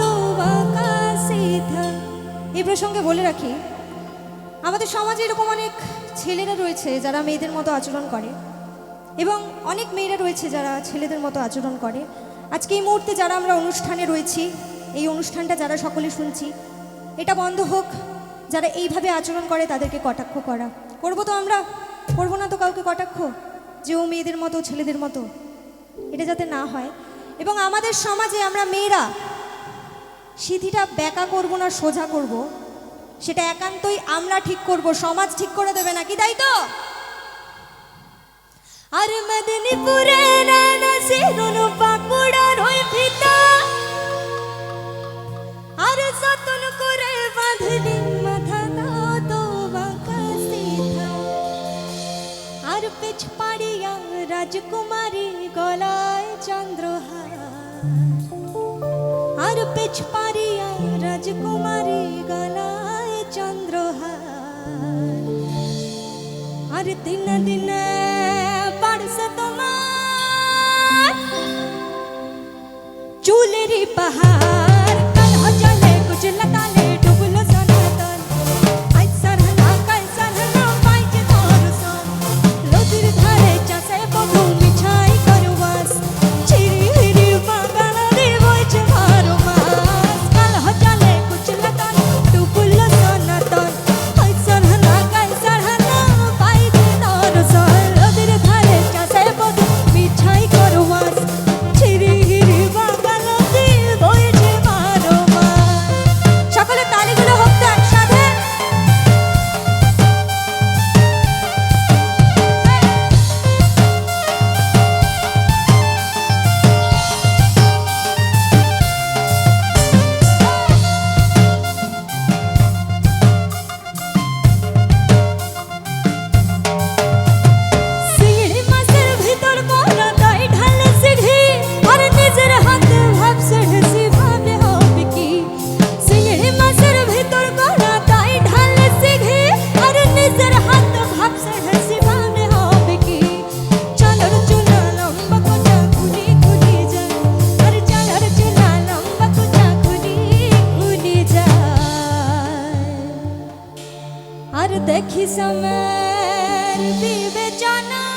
তো এই প্রসঙ্গে বলে রাখি, আমাদের সমাজে এরকম অনেক ছেলেরা রয়েছে যারা মেয়েদের মতো আচরণ করে এবং অনেক মেয়েরা রয়েছে যারা ছেলেদের মতো আচরণ করে। আজকে এই মুহূর্তে যারা আমরা অনুষ্ঠানে রয়েছি, এই অনুষ্ঠানটা যারা সকলে শুনছি, এটা বন্ধ হোক, যারা এইভাবে আচরণ করে তাদেরকে কটাক্ষ করা। করব তো আমরা? করব না তো কাউকে কটাক্ষ? যে ও মেয়েদের মতো, ছেলেদের মতো। এটা যাতে না হয়। এবং আমাদের সমাজে আমরা মেয়েরা সিঁথিটা ব্যাকা করব না, সোজা করব? সেটা একান্তই আমরা ঠিক করব, সমাজ ঠিক করে দেবে নাকি তাই তো? আর মেদিনীপুরে আর পেছ পাড়িয়া রাজকুমারী গলায় চন্দ্রহার। আর পেছ পাড়িয়া রাজকুমারী গলায় চন্দ্রহার। আর দিন দিন বাড়ছে তোমার চুলেরি পাহাড়। দেখি সময়ের বিবেচনা।